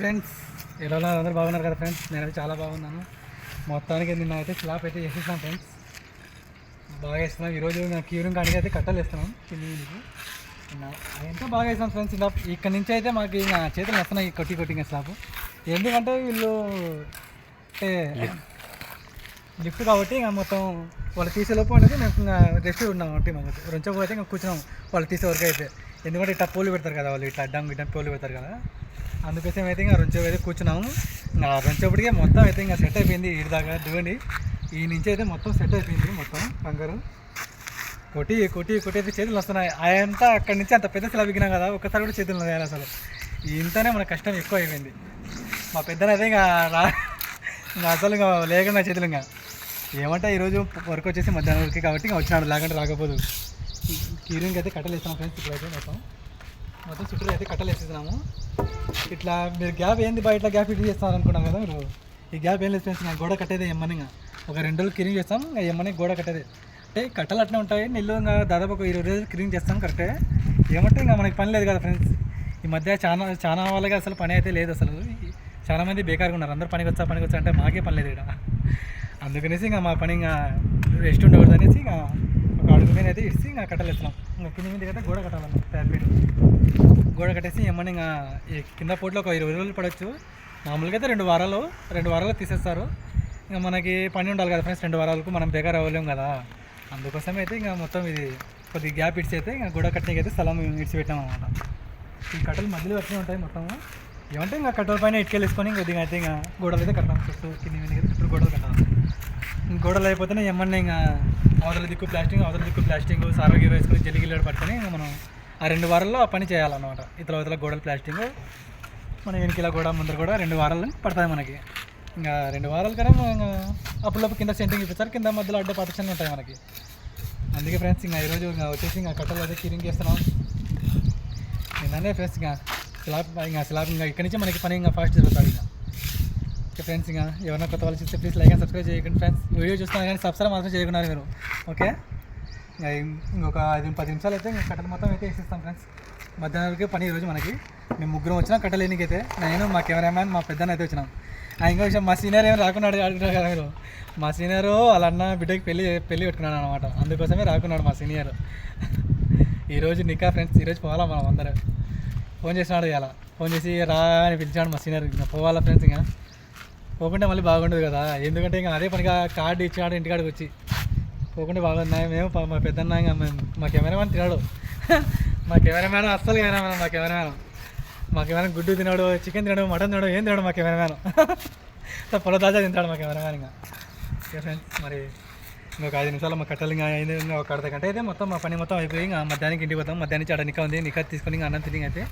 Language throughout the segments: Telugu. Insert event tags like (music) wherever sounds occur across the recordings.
ఫ్రెండ్స్ ఎలా ఉన్నారు? అందరూ బాగున్నారు కదా ఫ్రెండ్స్ నేనైతే చాలా బాగున్నాను. మొత్తానికి నిన్న అయితే స్లాబ్ అయితే వేసేసాం ఫ్రెండ్స్ బాగా వేస్తున్నాం ఈరోజు నాకు క్యూరింగ్ కాడికి అయితే కట్టలు వేస్తున్నాం. ఎంతో బాగా వేసాం ఫ్రెండ్స్ ఇలా ఇక్కడ నుంచి అయితే మాకు నా చేతులు వస్తున్నాయి కొట్టి కొట్టిన స్లాబ్ ఎందుకంటే వీళ్ళు అంటే లిఫ్ట్ కాబట్టి ఇంకా మొత్తం వాళ్ళు తీసేలోపు అనేది మేము ఇంకా రెస్ట్ ఉన్నాం అంటే మాకు. రెంచకపోతే ఇంకా కూర్చున్నాం. వాళ్ళు తీసే వరకు అయితే. ఎందుకంటే ఇట్లా పోలు పెడతారు కదా వాళ్ళు. ఇట్లా అడ్డం గిడ్డం పోలు పెడతారు కదా. అందుకోసం అయితే ఇంకా రెంచో అయితే కూర్చున్నాము. ఇంకా రెంచోప్పటికే మొత్తం అయితే ఇంకా సెట్ అయిపోయింది ఈ దాకా. దిగండి ఈ నుంచి అయితే మొత్తం సెట్ అయిపోయింది మొత్తం కంగారు కొట్టి కొట్టి కొట్టి అయితే చేతులు వస్తున్నాయి అదంతా అక్కడి నుంచి అంత పెద్ద శిలా ఎక్కినాం కదా. ఒక్కసారి కూడా చేతులు ఉన్నాయి అసలు. ఇంతనే మన కష్టం ఎక్కువ అయిపోయింది. మా పెద్దనైతే ఇంకా రా ఇంకా అసలు ఇంకా లేకుండా చేతులు ఇంకా. ఏమంటే ఈరోజు వర్క్ వచ్చేసి మధ్యాహ్నం వరకు కాబట్టి ఇంకా వచ్చినాడు. లేకుంటే రాకపోదు. కీరింగ్ అయితే కట్టలు ఫ్రెండ్స్. ఇప్పుడైతే మొత్తం. మొత్తం చుట్టూ అయితే కట్టలు వేసేసినాము. ఇట్లా మీరు గ్యాప్ ఏంది బా? ఇట్లా గ్యాప్ ఇటు చేస్తున్నారు అనుకున్నాం కదా మీరు. ఈ గ్యాప్ ఏం లేదు ఫ్రెండ్స్ గోడ కట్టేది ఎమ్మని ఇంకా. ఒక రెండు రోజులు క్లీన్ చేస్తాం ఎమ్మని గోడ కట్టేదే. అంటే కట్టలు అట్లా ఉంటాయి నెల్లు ఇంకా దాదాపు ఒక ఇరవై రోజులు క్లీన్ చేస్తాం కరెక్టే. ఏమంటే ఇంకా మనకి పని లేదు కదా ఫ్రెండ్స్. ఈ మధ్య చాలా చాలా వాళ్ళకి అసలు పని అయితే లేదు అసలు. చాలా మంది బేకార్గా ఉన్నారు. అందరూ పనికి వచ్చా పనికి వచ్చా అంటే మాకే పని లేదు ఇక్కడ. అందుకనేసి ఇంకా మా పని ఇంకా రెస్ట్ ఉండకూడదు అనేసి ఇంకా ఒక ఇడిసి అయితే ఇచ్చి ఇంకా కట్టలేస్తున్నాం ఇంకా కింద మీద అయితే గోడ కట్టాలన్నమాట ప్యాపీట్ గోడ కట్టేసి ఏమన్నా ఇంకా ఈ కింద పోట్లో ఒక ఇరవై రోజులు పడవచ్చు మామూలుగా అయితే రెండు వారాలు రెండు వారాలు తీసేస్తారు. ఇంకా మనకి పని ఉండాలి కదా ఫ్రెండ్స్ రెండు వారాలకు మనం బేకార్ అవ్వలేం కదా. అందుకోసం అయితే ఇంకా మొత్తం ఇది కొద్ది గ్యాప్ ఇడిచి అయితే ఇంకా గోడ కట్టడానికి అయితే స్థలం ఇడిచిపెట్టాం అనమాట ఈ కట్టలు మధ్యలో వచ్చినవి ఉంటాయి మొత్తము. ఏమంటే ఇంకా కట్టల పైన ఇటుకెళ్ళి వేసుకొని ఇంకా దిగా అయితే ఇంకా గోడలు అయితే కట్టాం చుట్టూ కింది మీద చుట్టూ గోడలు కట్టాలి. ఇంక గోడలు అయిపోతేనే ఏమన్నా ఇంకా అవతల దిక్కు ప్లాస్టింగ్ అవతల దిక్కు ప్లాస్టింగ్ సార్వగిరి వేసుకొని జల్లిగిల్లాడు పట్టుకొని మనం ఆ రెండు వారాల్లో ఆ పని చేయాలన్నమాట. ఇతర అవతల గోడల ప్లాస్టింగ్ మన వెనకిల గోడ ముందర కూడా రెండు వారాలు పడతాయి మనకి. ఇంకా రెండు వారాల కన్నా ఇంకా అప్పుడప్పుడు కింద సెంటింగ్ ఇప్పిస్తారు కింద మధ్యలో అడ్డ పతక్షన్లు ఉంటాయి మనకి. అందుకే ఫ్రెండ్స్ ఇంకా ఈరోజు ఇంకా వచ్చేసి ఇంకా కట్టలు అయితే క్లీనింగ్ చేస్తున్నాం. నిన్ననే ఫ్రెండ్స్ ఇంకా స్లాబ్ ఇంకా స్లాబ్ ఇంకా ఇక్కడి నుంచి మనకి పని ఇంకా ఫాస్ట్ జరుగుతుంది ఇంకా. ఓకే ఫ్రెండ్స్ ఇంకా ఎవరైనా కొత్త వాళ్ళు చూస్తే ప్లీజ్ లైక్ అండ్ సబ్స్క్రైబ్ చేయకండి ఫ్రెండ్స్ వీడియో చూస్తున్నారు కానీ సబ్స్క్రైబ్ మాత్రం చేయకున్నారు మీరు. ఓకే? ఇంకొక ఐదు పది నిమిషాలు అయితే ఇంకా కట్టలు మొత్తం అయితే వేసేస్తాం ఫ్రెండ్స్ మధ్యాహ్నం వరకు పని ఈరోజు మనకి. మేము ముగ్గురం వచ్చినాం కట్టలేనికైతే. అయితే నేను మా కెమెరామ్యాన్ మా పెద్దన్న అయితే వచ్చినాం. ఆ ఇంకో విషయం మా సీనియర్ ఏమైనా రాకుండా అడుగుతున్నారు కదా మీరు? మా సీనియర్ వాళ్ళ అన్న బిడ్డకి పెళ్ళి పెళ్ళి పెట్టుకున్నాను అనమాట అందుకోసమే రాకున్నాడు మా సీనియర్ (laughs) ఈరోజు నికా ఫ్రెండ్స్ ఈరోజు పోవాలా మనం అందరం? ఫోన్ చేసినాడు ఇలా ఫోన్ చేసి రా అని పిలిచాడు మా సీనియర్ ఇంకా పోవాలా ఫ్రెండ్స్ ఇంకా. పోకుంటే మళ్ళీ బాగుండదు కదా. ఎందుకంటే ఇంకా అదే పనిగా కార్డు ఇచ్చినాడు ఇంటికాడికి వచ్చి. పోకుంటే బాగున్నాయి మేము మా పెద్దన్న ఇంకా మేము మా కెమెరామ్యాన్ తినాడు. (laughs) మా కెమెరామ్యాన్ అస్సలు కెమెరామ్యాన్ మా కెమెరామ్యాన్. మా కెమెరా గుడ్డు తినాడు చికెన్ తినాడు మటన్ తినాడు ఏం తినాడు మా కెమెరామ్యాన్. (laughs) పొల తాజా తింటాడు మా కెమెరామ్యాన్ ఇంకా. ఓకే ఫ్రెండ్స్ మరి ఇంకొక ఐదు నిమిషాలు మా కట్టలు ఇంకా అయింది ఇంకా ఒక అర్ధ గంట అయితే మొత్తం మా పని మొత్తం అయిపోయి ఇంకా మధ్యాహ్నానికి ఇంటికి పోతాం. మధ్యాహ్నం నుంచి ఆడ ఉంది నికా తీసుకొని ఇంకా అన్నం తిని అయితే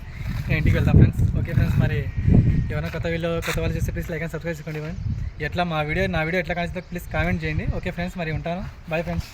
ఇంకా ఇంటికి వెళ్తాం ఫ్రెండ్స్. ఓకే ఫ్రెండ్స్ మరి ఎవరైనా కొత్త వీళ్ళు కొత్త వాళ్ళు చేస్తే ప్లీజ్ లైక్ అండ్ సబ్స్క్రైబ్ చేసుకోండి ఎట్లా మా వీడియో నా వీడియో ఎట్లా కానిస్తే ప్లీజ్ కామెంట్ చేయండి. ఓకే ఫ్రెండ్స్ మరి ఉంటాను. Bye friends